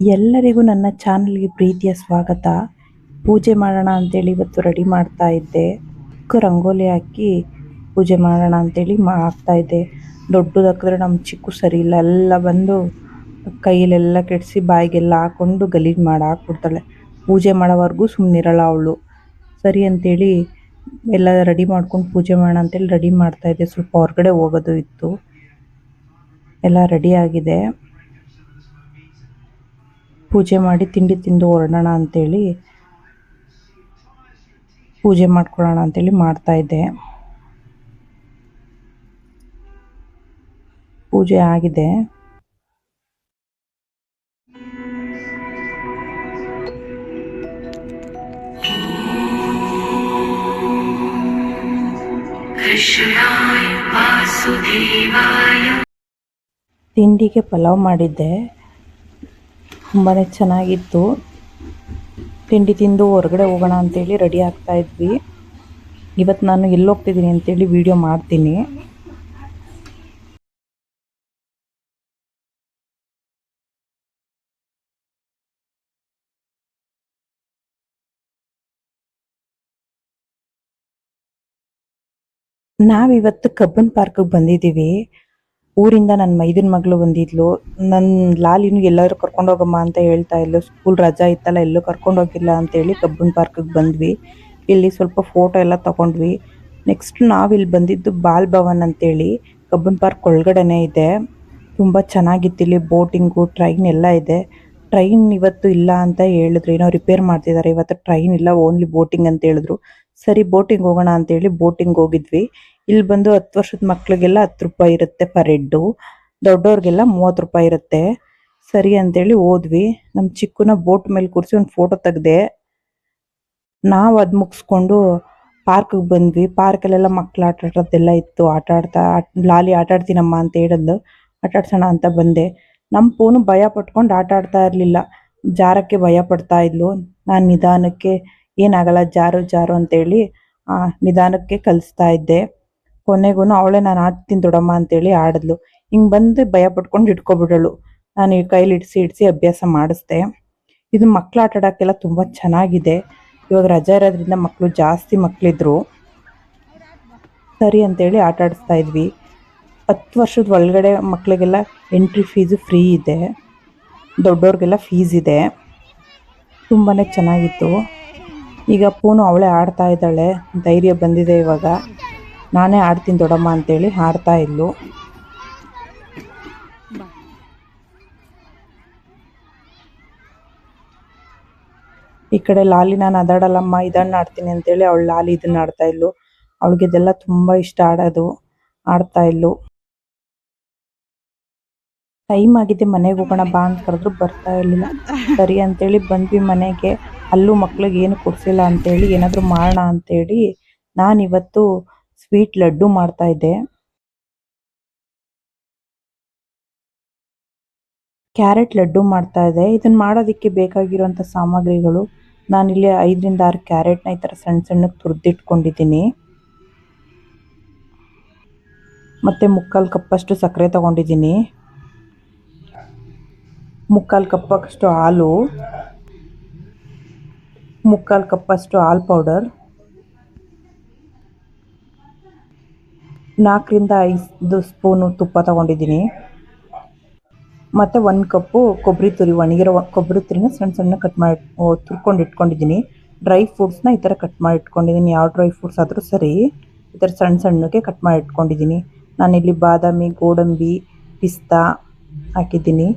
ಎಲ್ಲರಿಗೂ ನನ್ನ ಚಾನಲ್ಗೆ ಪ್ರೀತಿಯ ಸ್ವಾಗತ. ಪೂಜೆ ಮಾಡೋಣ ಅಂತೇಳಿ ಇವತ್ತು ರೆಡಿ ಮಾಡ್ತಾ ಇದ್ದೆ. ಚಿಕ್ಕ ರಂಗೋಲಿ ಹಾಕಿ ಪೂಜೆ ಮಾಡೋಣ ಅಂತೇಳಿ ಮಾ ಇದ್ದೆ. ದೊಡ್ಡದಾಕಿದ್ರೆ ನಮ್ಮ ಚಿಕ್ಕು ಸರಿ ಇಲ್ಲ. ಎಲ್ಲ ಬಂದು ಕೈಯಲ್ಲೆಲ್ಲ ಕೆಡಿಸಿ ಬಾಯಿಗೆಲ್ಲ ಹಾಕೊಂಡು ಗಲೀಜು ಮಾಡಿ ಹಾಕ್ಬಿಡ್ತಾಳೆ. ಪೂಜೆ ಮಾಡೋವರೆಗೂ ಸುಮ್ಮನಿರಲ್ಲ ಅವಳು. ಸರಿ ಅಂತೇಳಿ ಎಲ್ಲ ರೆಡಿ ಮಾಡ್ಕೊಂಡು ಪೂಜೆ ಮಾಡೋಣ ಅಂತೇಳಿ ರೆಡಿ ಮಾಡ್ತಾ ಇದ್ದೆ. ಸ್ವಲ್ಪ ಹೊರಗಡೆ ಹೋಗೋದು ಇತ್ತು. ಎಲ್ಲ ರೆಡಿ ಆಗಿದೆ. ಪೂಜೆ ಮಾಡಿ ತಿಂಡಿ ತಿಂದು ಹೊರಡೋಣ ಅಂಥೇಳಿ ಪೂಜೆ ಮಾಡ್ಕೊಳ್ಳೋಣ ಅಂಥೇಳಿ ಮಾಡ್ತಾಯಿದ್ದೆ ಪೂಜೆ ಆಗಿದೆ. ತಿಂಡಿಗೆ ಪಲಾವ್ ಮಾಡಿದ್ದೆ. ತುಂಬಾ ಚೆನ್ನಾಗಿತ್ತು. ತಿಂಡಿ ತಿಂದು ಹೊರಗಡೆ ಹೋಗೋಣ ಅಂತೇಳಿ ರೆಡಿ ಆಗ್ತಾ ಇದ್ವಿ. ಇವತ್ತು ನಾನು ಎಲ್ಲಿ ಹೋಗ್ತಿದ್ದೀನಿ ಅಂತೇಳಿ ವಿಡಿಯೋ ಮಾಡ್ತೀನಿ. ನಾವಿವತ್ತು ಕಬ್ಬನ್ ಪಾರ್ಕ್ಗೆ ಬಂದಿದ್ದೀವಿ. ಊರಿಂದ ನನ್ನ ಮೈದನ ಮಗಳು ಬಂದಿದ್ಲು. ನನ್ನ ಲಾಲಿನೂ ಎಲ್ಲರೂ ಕರ್ಕೊಂಡು ಹೋಗಮ್ಮ ಅಂತ ಹೇಳ್ತಾ ಇದ್ಲು. ಸ್ಕೂಲ್ ರಜಾ ಇತ್ತಲ್ಲ, ಎಲ್ಲೂ ಕರ್ಕೊಂಡು ಹೋಗಿಲ್ಲ ಅಂತೇಳಿ ಕಬ್ಬನ್ ಪಾರ್ಕ್ಗೆ ಬಂದ್ವಿ. ಇಲ್ಲಿ ಸ್ವಲ್ಪ ಫೋಟೋ ಎಲ್ಲ ತಗೊಂಡ್ವಿ. ನೆಕ್ಸ್ಟ್ ನಾವಿಲ್ಲಿ ಬಂದಿದ್ದು ಬಾಲ್ ಭವನ್ ಅಂತೇಳಿ. ಕಬ್ಬನ್ ಪಾರ್ಕ್ ಒಳಗಡೆನೇ ಇದೆ. ತುಂಬ ಚೆನ್ನಾಗಿತ್ತು ಇಲ್ಲಿ ಬೋಟಿಂಗು ಟ್ರೈನ್ ಎಲ್ಲ ಇದೆ. ಟ್ರೈನ್ ಇವತ್ತು ಇಲ್ಲ ಅಂತ ಹೇಳಿದ್ರು. ಏನೋ ರಿಪೇರ್ ಮಾಡ್ತಿದ್ದಾರೆ ಇವತ್ತು ಟ್ರೈನ್ ಇಲ್ಲ ಓನ್ಲಿ ಬೋಟಿಂಗ್ ಅಂತ ಹೇಳಿದ್ರು. ಸರಿ ಬೋಟಿಂಗ್ ಹೋಗೋಣ ಅಂತೇಳಿ ಬೋಟಿಂಗ್ ಹೋಗಿದ್ವಿ. ಇಲ್ಲಿ ಬಂದು ಹತ್ತು ವರ್ಷದ ಮಕ್ಳಿಗೆಲ್ಲ ಹತ್ತು ರೂಪಾಯಿ ಇರುತ್ತೆ ಪರ್ ಹೆಡ್ಡು ದೊಡ್ಡವ್ರಿಗೆಲ್ಲ ಮೂವತ್ತು ರೂಪಾಯಿ ಇರುತ್ತೆ. ಸರಿ ಅಂತೇಳಿ ಹೋದ್ವಿ. ನಮ್ಮ ಚಿಕ್ಕನ ಬೋಟ್ ಮೇಲೆ ಕೂರಿಸಿ ಒಂದು ಫೋಟೋ ತೆಗ್ದೆ. ನಾವು ಅದು ಮುಗಿಸ್ಕೊಂಡು ಪಾರ್ಕಿಗೆ ಬಂದ್ವಿ. ಪಾರ್ಕಲ್ಲೆಲ್ಲ ಮಕ್ಳು ಆಟ ಆಡೋದೆಲ್ಲ ಇತ್ತು. ಆಟ ಆಡ್ತಾ, ಲಾಲಿ ಆಟ ಆಡ್ತೀನಮ್ಮ ಅಂತ ಹೇಳಿದ್ಲು. ಆಟ ಆಡ್ಸೋಣ ಅಂತ ಬಂದೆ. ನಮ್ಮ ಪೂನು ಭಯ ಪಟ್ಕೊಂಡು ಆಟ ಆಡ್ತಾ ಇರಲಿಲ್ಲ. ಜಾರಕ್ಕೆ ಭಯ ಪಡ್ತಾ ಇದ್ಲು. ನಾನು ನಿಧಾನಕ್ಕೆ ಏನಾಗಲ್ಲ ಜಾರು ಜಾರು ಅಂತೇಳಿ ಆ, ನಿಧಾನಕ್ಕೆ ಕಲಿಸ್ತಾ ಇದ್ದೆ. ಕೊನೆಗೂ ಅವಳೇ ನಾನು ಆಡ್ತೀನಿ ದೊಡಮ್ಮ ಅಂತೇಳಿ ಆಡಿದ್ಲು. ಹಿಂಗೆ ಬಂದು ಭಯ ಪಟ್ಕೊಂಡು ಇಟ್ಕೊಬಿಡಳು ನಾನು ಈ ಕೈಲಿ ಇಡಿಸಿ ಇಡಿಸಿ ಅಭ್ಯಾಸ ಮಾಡಿಸ್ದೆ. ಇದು ಮಕ್ಳು ಆಟ ಆಡೋಕ್ಕೆಲ್ಲ ತುಂಬ ಚೆನ್ನಾಗಿದೆ. ಇವಾಗ ರಜಾ ಇರೋದ್ರಿಂದ ಮಕ್ಕಳು ಜಾಸ್ತಿ ಮಕ್ಕಳಿದ್ರು ಸರಿ ಅಂತೇಳಿ ಆಟ ಆಡಿಸ್ತಾ ಇದ್ವಿ. ಹತ್ತು ವರ್ಷದ ಒಳಗಡೆ ಮಕ್ಕಳಿಗೆಲ್ಲ ಎಂಟ್ರಿ ಫೀಸು ಫ್ರೀ ಇದೆ. ದೊಡ್ಡವ್ರಿಗೆಲ್ಲ ಫೀಸ್ ಇದೆ. ತುಂಬಾ ಚೆನ್ನಾಗಿತ್ತು. ಈಗ ಪೂನು ಅವಳೇ ಆಡ್ತಾ ಇದ್ದಾಳೆ. ಧೈರ್ಯ ಬಂದಿದೆ ಇವಾಗ. ನಾನೇ ಆಡ್ತೀನಿ ದೊಡ್ಡಮ್ಮ ಅಂತೇಳಿ ಆಡ್ತಾ ಇದ್ಲು. ಈ ಕಡೆ ಲಾಲಿ ನಾನು ಅದಾಡಲ್ಲಮ್ಮ, ಇದನ್ನ ಆಡ್ತೀನಿ ಅಂತೇಳಿ ಅವಳು ಲಾಲಿ ಇದನ್ನ ಆಡ್ತಾ ಇದ್ಲು. ಅವಳಿಗೆ ಇದೆಲ್ಲ ತುಂಬಾ ಇಷ್ಟ ಆಡೋದು, ಆಡ್ತಾ ಇದ್ಲು. ಟೈಮ್ ಆಗಿದೆ ಮನೆಗೆ ಹೋಗೋಣ ಬಾ ಅಂತ ಕರೆದ್ರು ಬರ್ತಾ ಇರಲಿಲ್ಲ. ಸರಿ ಅಂತೇಳಿ ಬಂದ್ವಿ ಮನೆಗೆ. ಅಲ್ಲೂ ಮಕ್ಳಿಗೆ ಏನು ಕೊಡ್ಸಿಲ್ಲ ಅಂತೇಳಿ ಏನಾದರೂ ಮಾಡೋಣ ಅಂತೇಳಿ ನಾನಿವತ್ತು ಸ್ವೀಟ್ ಲಡ್ಡು ಮಾಡ್ತಾ ಇದ್ದೆ. ಕ್ಯಾರೆಟ್ ಲಡ್ಡು ಮಾಡ್ತಾ ಇದೆ ಇದನ್ನ ಮಾಡೋದಕ್ಕೆ ಬೇಕಾಗಿರುವಂಥ ಸಾಮಗ್ರಿಗಳು. ನಾನಿಲ್ಲಿ ಐದರಿಂದ ಆರು ಕ್ಯಾರೆಟ್ನ ಈ ಥರ ಸಣ್ಣ ಸಣ್ಣಕ್ಕೆ ತುರಿದಿಟ್ಕೊಂಡಿದ್ದೀನಿ. ಮತ್ತು ಮುಕ್ಕಾಲು ಕಪ್ಪಷ್ಟು ಸಕ್ಕರೆ ತಗೊಂಡಿದ್ದೀನಿ. ಮುಕ್ಕಾಲು ಕಪ್ಪಷ್ಟು ಹಾಲು. ಮುಕ್ಕಾಲು ಕಪ್ಪಷ್ಟು ಹಾಲು ಪೌಡರ್. ನಾಲ್ಕರಿಂದ ಐದು ಸ್ಪೂನು ತುಪ್ಪ ತಗೊಂಡಿದ್ದೀನಿ. ಮತ್ತು ಒಂದು ಕಪ್ಪು ಕೊಬ್ಬರಿ ತುರಿ, ಒಣಗಿರೋ ಕೊಬ್ಬರಿ ತುರಿನ ಸಣ್ಣ ಸಣ್ಣ ಕಟ್ ಮಾಡಿ ತುರ್ಕೊಂಡು ಇಟ್ಕೊಂಡಿದ್ದೀನಿ. ಡ್ರೈ ಫ್ರೂಟ್ಸ್ನ ಈ ಥರ ಕಟ್ ಮಾಡಿ ಇಟ್ಕೊಂಡಿದ್ದೀನಿ. ಯಾವ ಡ್ರೈ ಫ್ರೂಟ್ಸ್ ಆದರೂ ಸರಿ ಈ ಥರ ಸಣ್ಣ ಸಣ್ಣಗೆ ಕಟ್ ಮಾಡಿ ಇಟ್ಕೊಂಡಿದ್ದೀನಿ. ನಾನಿಲ್ಲಿ ಬಾದಾಮಿ, ಗೋಡಂಬಿ, ಪಿಸ್ತಾ ಹಾಕಿದ್ದೀನಿ.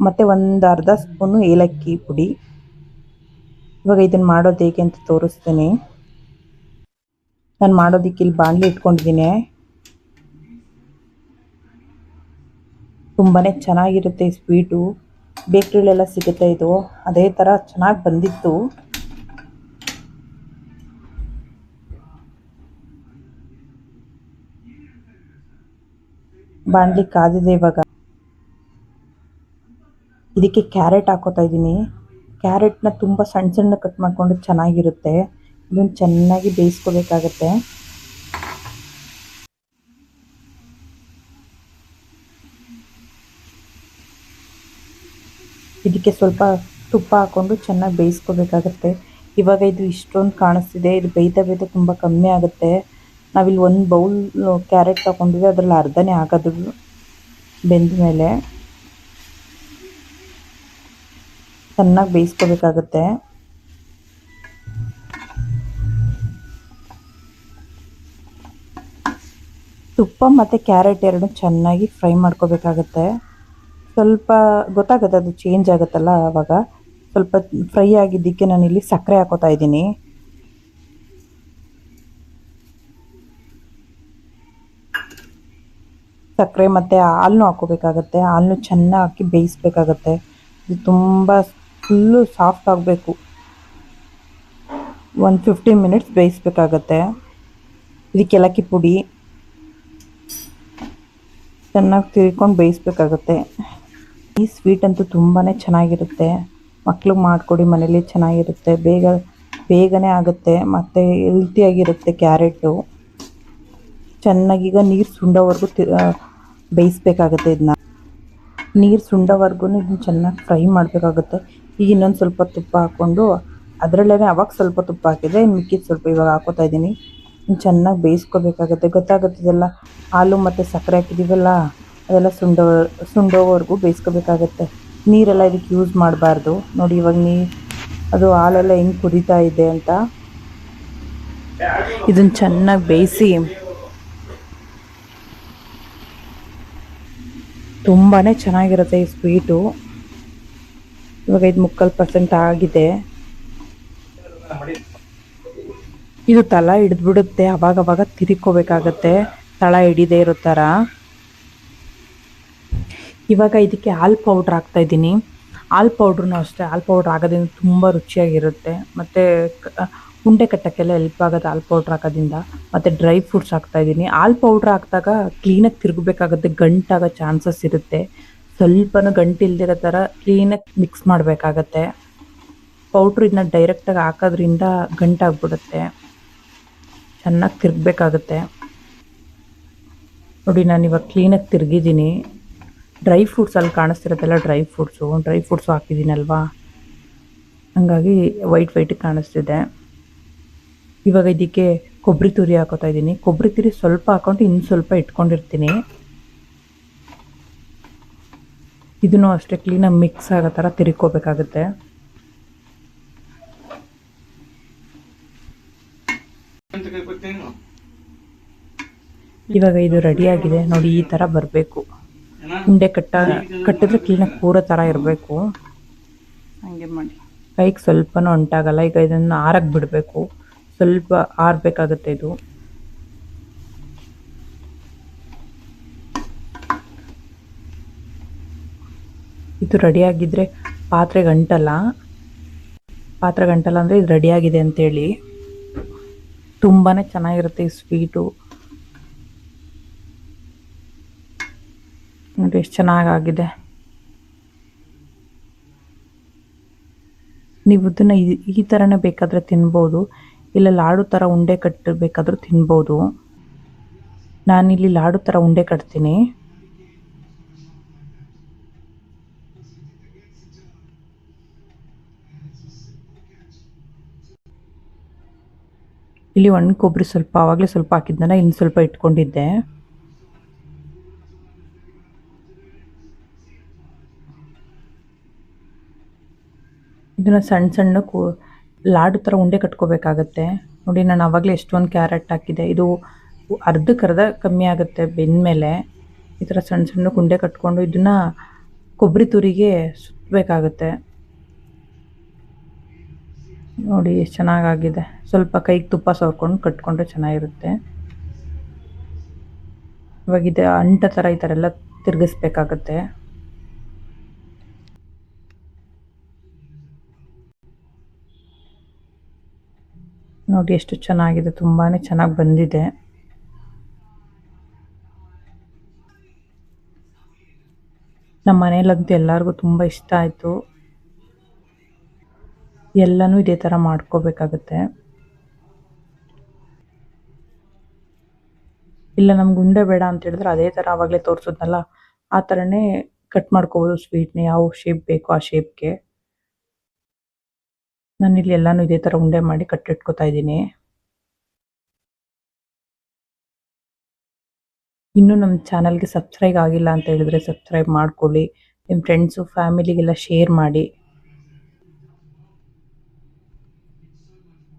ಮತ್ತು ಒಂದು ಅರ್ಧ ಸ್ಪೂನು ಏಲಕ್ಕಿ ಪುಡಿ. ಇವಾಗ ಇದನ್ನು ಮಾಡೋದು ಹೇಗೆ ಅಂತ ತೋರಿಸ್ತೀನಿ. ನಾನು ಮಾಡೋದಕ್ಕೆ ಇಲ್ಲಿ ಬಾಣಲಿ ಇಟ್ಕೊಂಡಿದ್ದೀನಿ. ತುಂಬಾ ಚೆನ್ನಾಗಿರುತ್ತೆ ಸ್ವೀಟು. ಬೇಕ್ರಿಲೆಲ್ಲ ಸಿಗುತ್ತೆ ಇದು. ಅದೇ ಥರ ಚೆನ್ನಾಗಿ ಬಂದಿತ್ತು. ಬಾಣಲಿ ಕಾದಿದೆ ಇವಾಗ. ಇದಕ್ಕೆ ಕ್ಯಾರೆಟ್ ಹಾಕೋತಾ ಇದ್ದೀನಿ. ಕ್ಯಾರೆಟ್ನ ತುಂಬ ಸಣ್ಣ ಸಣ್ಣ ಕಟ್ ಮಾಡಿಕೊಂಡು ಚೆನ್ನಾಗಿರುತ್ತೆ. ಇದನ್ನು ಚೆನ್ನಾಗಿ ಬೇಯಿಸ್ಕೋಬೇಕಾಗತ್ತೆ. ಇದಕ್ಕೆ ಸ್ವಲ್ಪ ತುಪ್ಪ ಹಾಕ್ಕೊಂಡು ಚೆನ್ನಾಗಿ ಬೇಯಿಸ್ಕೋಬೇಕಾಗತ್ತೆ. ಇವಾಗ ಇದು ಇಷ್ಟೊಂದು ಕಾಣಿಸ್ತಿದೆ. ಇದು ಬೇಯ್ತಾ ಬೇಯ್ತಾ ತುಂಬ ಕಮ್ಮಿ ಆಗುತ್ತೆ. ನಾವಿಲ್ಲಿ ಒಂದು ಬೌಲ್ ಕ್ಯಾರೆಟ್ ತಗೊಂಡಿದ್ವಿ ಅದರಲ್ಲಿ ಅರ್ಧನೇ ಆಗೋದು ಬೆಂದ ಮೇಲೆ ಚೆನ್ನಾಗಿ ಬೇಯಿಸ್ಕೋಬೇಕಾಗುತ್ತೆ. ತುಪ್ಪ ಮತ್ತು ಕ್ಯಾರೆಟ್ ಎರಡು ಚೆನ್ನಾಗಿ ಫ್ರೈ ಮಾಡ್ಕೋಬೇಕಾಗತ್ತೆ. ಸ್ವಲ್ಪ ಗೊತ್ತಾಗುತ್ತೆ ಅದು ಚೇಂಜ್ ಆಗುತ್ತಲ್ಲ ಆವಾಗ ಸ್ವಲ್ಪ ಫ್ರೈ ಆಗಿದ್ದಕ್ಕೆ ನಾನಿಲ್ಲಿ ಸಕ್ಕರೆ ಹಾಕೋತಾ ಇದ್ದೀನಿ. ಸಕ್ಕರೆ ಮತ್ತು ಹಾಲನ್ನು ಹಾಕೋಬೇಕಾಗತ್ತೆ. ಹಾಲನ್ನು ಚೆನ್ನಾಗಿ ಹಾಕಿ ಬೇಯಿಸ್ಬೇಕಾಗತ್ತೆ. ಇದು ತುಂಬ ಫುಲ್ಲು ಸಾಫ್ಟ್ ಆಗಬೇಕು. ಒಂದು ಫಿಫ್ಟೀನ್ ಮಿನಿಟ್ಸ್ ಬೇಯಿಸ್ಬೇಕಾಗತ್ತೆ. ಇದಕ್ಕೆ ಏಲಕ್ಕಿ ಪುಡಿ. ಚೆನ್ನಾಗಿ ತಿರ್ಕೊಂಡು ಬೇಯಿಸ್ಬೇಕಾಗತ್ತೆ. ಈ ಸ್ವೀಟ್ ಅಂತೂ ತುಂಬಾ ಚೆನ್ನಾಗಿರುತ್ತೆ. ಮಕ್ಳಿಗೆ ಮಾಡಿಕೊಡಿ ಮನೇಲಿ ಚೆನ್ನಾಗಿರುತ್ತೆ. ಬೇಗ, ಬೇಗನೆ ಆಗುತ್ತೆ. ಮತ್ತು ಹೆಲ್ತಿಯಾಗಿರುತ್ತೆ ಕ್ಯಾರೆಟು. ಚೆನ್ನಾಗೀಗ ನೀರು ಸುಂಡೋವರೆಗೂ ಬೇಯಿಸ್ಬೇಕಾಗತ್ತೆ ಇದನ್ನ ನೀರು ಸುಂಡೋವರೆಗೂ ಇದನ್ನ ಚೆನ್ನಾಗಿ ಫ್ರೈ ಮಾಡಬೇಕಾಗುತ್ತೆ. ಈಗ ಇನ್ನೊಂದು ಸ್ವಲ್ಪ ತುಪ್ಪ ಹಾಕ್ಕೊಂಡು ಅದರಲ್ಲೇ ಅವಾಗ ಸ್ವಲ್ಪ ತುಪ್ಪ ಹಾಕಿದೆ ಇನ್ನು ಮಿಕ್ಕಿದ ಸ್ವಲ್ಪ ಇವಾಗ ಹಾಕೋತಾ ಇದ್ದೀನಿ. ಇನ್ನು ಚೆನ್ನಾಗಿ ಬೇಯಿಸ್ಕೋಬೇಕಾಗತ್ತೆ. ಗೊತ್ತಾಗುತ್ತೆ ಇದೆಲ್ಲ ಹಾಲು ಮತ್ತು ಸಕ್ಕರೆ ಹಾಕಿದ್ದೀವಲ್ಲ ಅದೆಲ್ಲ ಸುಂಡೋ, ಸುಂಡೋವರೆಗೂ ಬೇಯಿಸ್ಕೋಬೇಕಾಗತ್ತೆ. ನೀರೆಲ್ಲ ಇದಕ್ಕೆ ಯೂಸ್ ಮಾಡಬಾರ್ದು. ನೋಡಿ ಇವಾಗ ನೀ, ಅದು ಹಾಲೆಲ್ಲ ಹೆಂಗೆ ಕುದೀತಾ ಇದೆ ಅಂತ. ಇದನ್ನು ಚೆನ್ನಾಗಿ ಬೇಯಿಸಿ. ತುಂಬಾ ಚೆನ್ನಾಗಿರುತ್ತೆ ಈ ಸ್ವೀಟು. ಇವಾಗ ಇದು ಮುಕ್ಕಾಲು ಪರ್ಸೆಂಟ್ ಆಗಿದೆ. ಇದು ತಳ ಹಿಡಿದ್ಬಿಡುತ್ತೆ ಅವಾಗ ಅವಾಗ ತಿರ್ಕೋಬೇಕಾಗತ್ತೆ. ತಳ ಹಿಡಿದೇ ಇರೋ ಥರ. ಇವಾಗ ಇದಕ್ಕೆ ಹಾಲು ಪೌಡ್ರ್ ಹಾಕ್ತಾ ಇದ್ದೀನಿ. ಹಾಲು ಪೌಡ್ರೂ ಅಷ್ಟೇ, ಹಾಲು ಪೌಡ್ರ್ ಹಾಕೋದ್ರಿಂದ ತುಂಬ ರುಚಿಯಾಗಿರುತ್ತೆ. ಮತ್ತು ಉಂಡೆ ಕಟ್ಟೋಕ್ಕೆಲ್ಲ ಹೆಲ್ಪ್ ಆಗುತ್ತೆ ಹಾಲು ಪೌಡ್ರ್ ಹಾಕೋದ್ರಿಂದ. ಮತ್ತು ಡ್ರೈ ಫ್ರೂಟ್ಸ್ ಹಾಕ್ತಾ ಇದ್ದೀನಿ. ಹಾಲು ಪೌಡ್ರ್ ಹಾಕಿದಾಗ ಕ್ಲೀನಾಗಿ ತಿರುಗಬೇಕಾಗುತ್ತೆ, ಗಂಟಾಗೋ ಚಾನ್ಸಸ್ ಇರುತ್ತೆ. ಸ್ವಲ್ಪನೂ ಗಂಟಿಲ್ದಿರೋ ಥರ ಕ್ಲೀನಾಗಿ ಮಿಕ್ಸ್ ಮಾಡಬೇಕಾಗತ್ತೆ. ಪೌಡ್ರ್ ಇದನ್ನ ಡೈರೆಕ್ಟಾಗಿ ಹಾಕೋದ್ರಿಂದ ಗಂಟಾಗ್ಬಿಡುತ್ತೆ. ಚೆನ್ನಾಗಿ ತಿರುಗಬೇಕಾಗತ್ತೆ. ನೋಡಿ, ನಾನು ಇವಾಗ ಕ್ಲೀನಾಗಿ ತಿರುಗಿದ್ದೀನಿ. ಡ್ರೈ ಫ್ರೂಟ್ಸ್ ಅಲ್ಲಿ ಕಾಣಿಸ್ತಿರತ್ತಲ್ಲ ಡ್ರೈ ಫ್ರೂಟ್ಸು ಡ್ರೈ ಫ್ರೂಟ್ಸು ಹಾಕಿದ್ದೀನಲ್ವಾ? ಹಾಗಾಗಿ ವೈಟ್ ವೈಟಿಗೆ ಕಾಣಿಸ್ತಿದೆ. ಇವಾಗ ಇದಕ್ಕೆ ಕೊಬ್ಬರಿ ತುರಿ ಹಾಕೋತಾ ಇದ್ದೀನಿ. ಕೊಬ್ಬರಿ ತುರಿ ಸ್ವಲ್ಪ ಹಾಕೊಂಡು ಇನ್ನು ಸ್ವಲ್ಪ ಇಟ್ಕೊಂಡಿರ್ತೀನಿ. ಇದನ್ನು ಅಷ್ಟೇ ಕ್ಲೀನಾಗಿ ಮಿಕ್ಸ್ ಆಗೋ ಥರ ತಿರ್ಕೋಬೇಕಾಗುತ್ತೆ. ಇವಾಗ ಇದು ರೆಡಿಯಾಗಿದೆ ನೋಡಿ ಈ ಥರ ಬರಬೇಕು. ಉಂಡೆ ಕಟ್ಟ ಕಟ್ಟಿದ್ರೆ ಕ್ಲೀನಾಗಿ ಕೂರೋ ಥರ ಇರಬೇಕು. ಹಂಗೆ ಮಾಡಿ. ಕೈಗೆ ಸ್ವಲ್ಪನೂ ಅಂಟಾಗಲ್ಲ. ಈಗ ಇದನ್ನು ಆರಕ್ಕೆ ಬಿಡಬೇಕು. ಸ್ವಲ್ಪ ಆರಬೇಕಾಗುತ್ತೆ ಇದು. ಇದು ರೆಡಿಯಾಗಿದ್ದರೆ ಪಾತ್ರೆ ಗಂಟಲ್ಲ ಪಾತ್ರೆ ಗಂಟಲ್ಲ ಅಂದರೆ ಇದು ರೆಡಿಯಾಗಿದೆ ಅಂತೇಳಿ. ತುಂಬಾ ಚೆನ್ನಾಗಿರುತ್ತೆ ಈ ಸ್ವೀಟು. ನೋಡಿ ಎಷ್ಟು ಚೆನ್ನಾಗಾಗಿದೆ. ನೀವು ಇದನ್ನು ಈ ಥರನೇ ಬೇಕಾದರೆ ತಿನ್ಬೋದು. ಇಲ್ಲ ಲಾಡು ಥರ ಉಂಡೆ ಕಟ್ಟಬೇಕಾದ್ರೂ ತಿನ್ಬೋದು. ನಾನಿಲ್ಲಿ ಲಾಡು ಥರ ಉಂಡೆ ಕಟ್ತೀನಿ. ಇಲ್ಲಿ ಒಣ ಕೊಬ್ಬರಿ ಸ್ವಲ್ಪ ಆವಾಗಲೇ ಸ್ವಲ್ಪ ಹಾಕಿದ್ನಲ್ಲ ಇನ್ನು ಸ್ವಲ್ಪ ಇಟ್ಕೊಂಡಿದ್ದೆ. ಇದನ್ನು ಸಣ್ಣ ಸಣ್ಣ ಕೂ, ಲಾಡು ಥರ ಉಂಡೆ ಕಟ್ಕೋಬೇಕಾಗತ್ತೆ. ನೋಡಿ, ನಾನು ಆವಾಗಲೇ ಎಷ್ಟೊಂದು ಕ್ಯಾರೆಟ್ ಹಾಕಿದೆ ಇದು ಅರ್ಧಕ್ಕರ್ಧ ಕಮ್ಮಿ ಆಗುತ್ತೆ ಬೆಂದಮೇಲೆ. ಈ ಥರ ಸಣ್ಣ ಸಣ್ಣ ಉಂಡೆ ಕಟ್ಕೊಂಡು ಇದನ್ನು ಕೊಬ್ಬರಿ ತುರಿಗೆ ಸುತ್ತಬೇಕಾಗತ್ತೆ ನೋಡಿ ಎಷ್ಟು ಚೆನ್ನಾಗಾಗಿದೆ. ಸ್ವಲ್ಪ ಕೈಗೆ ತುಪ್ಪ ಸವರ್ಕೊಂಡು ಕಟ್ಕೊಂಡ್ರೆ ಚೆನ್ನಾಗಿರುತ್ತೆ. ಇವಾಗ ಇದು ಅಂಟ ಥರ ಈ ಥರ ಎಲ್ಲ ತಿರುಗಿಸ್ಬೇಕಾಗತ್ತೆ. ನೋಡಿ, ಎಷ್ಟು ಚೆನ್ನಾಗಿದೆ. ತುಂಬಾ ಚೆನ್ನಾಗಿ ಬಂದಿದೆ. ನಮ್ಮ ಮನೇಲಂತೂ ಎಲ್ಲರಿಗೂ ತುಂಬ ಇಷ್ಟ ಆಯಿತು. ಎಲ್ಲನೂ ಇದೇ ಥರ ಮಾಡ್ಕೋಬೇಕಾಗತ್ತೆ. ಇಲ್ಲ, ನಮ್ಗೆ ಉಂಡೆ ಬೇಡ ಅಂತ ಹೇಳಿದ್ರೆ ಅದೇ ಥರ ಆವಾಗಲೇ ತೋರಿಸಿದ್ನಲ್ಲ, ಆ ಥರನೇ ಕಟ್ ಮಾಡ್ಕೋಬೋದು ಸ್ವೀಟ್ನ, ಯಾವ ಶೇಪ್ ಬೇಕೋ ಆ ಶೇಪ್ಗೆ ನಾನು ಇಲ್ಲಿ ಎಲ್ಲಾನು ಇದೇ ಥರ ಉಂಡೆ ಮಾಡಿ ಕಟ್ಟಿಟ್ಕೋತಾ ಇದ್ದೀನಿ. ಇನ್ನೂ ನಮ್ಮ ಚಾನಲ್ಗೆ ಸಬ್ಸ್ಕ್ರೈಬ್ ಆಗಿಲ್ಲ ಅಂತ ಹೇಳಿದ್ರೆ ಸಬ್ಸ್ಕ್ರೈಬ್ ಮಾಡ್ಕೊಳ್ಳಿ. ನಿಮ್ಮ ಫ್ರೆಂಡ್ಸು ಫ್ಯಾಮಿಲಿಗೆಲ್ಲ ಶೇರ್ ಮಾಡಿ.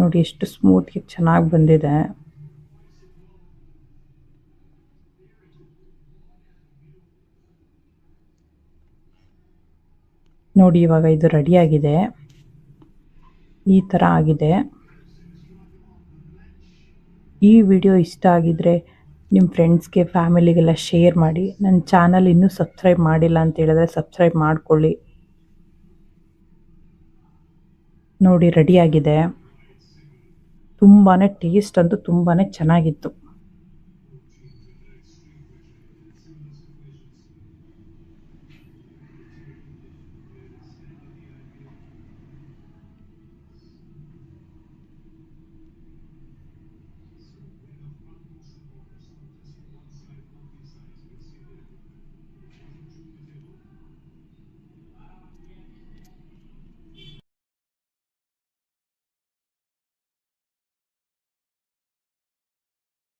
ನೋಡಿ ಎಷ್ಟು ಸ್ಮೂತ್ಗೆ ಚೆನ್ನಾಗಿ ಬಂದಿದೆ. ನೋಡಿ ಇವಾಗ ಇದು ರೆಡಿ ಆಗಿದೆ. ಈ ಥರ ಆಗಿದೆ. ಈ ವಿಡಿಯೋ ಇಷ್ಟ ಆಗಿದ್ರೆ ನಿಮ್ಮ ಫ್ರೆಂಡ್ಸ್ಗೆ ಫ್ಯಾಮಿಲಿಗೆಲ್ಲ ಶೇರ್ ಮಾಡಿ. ನನ್ನ ಚಾನಲ್ ಇನ್ನೂ ಸಬ್ಸ್ಕ್ರೈಬ್ ಮಾಡಿಲ್ಲ ಅಂತ ಹೇಳಿದ್ರೆ ಸಬ್ಸ್ಕ್ರೈಬ್ ಮಾಡ್ಕೊಳ್ಳಿ. ನೋಡಿ ರೆಡಿ ಆಗಿದೆ. ತುಂಬಾ ಟೇಸ್ಟ್ ಅಂತೂ ತುಂಬಾ ಚೆನ್ನಾಗಿತ್ತು.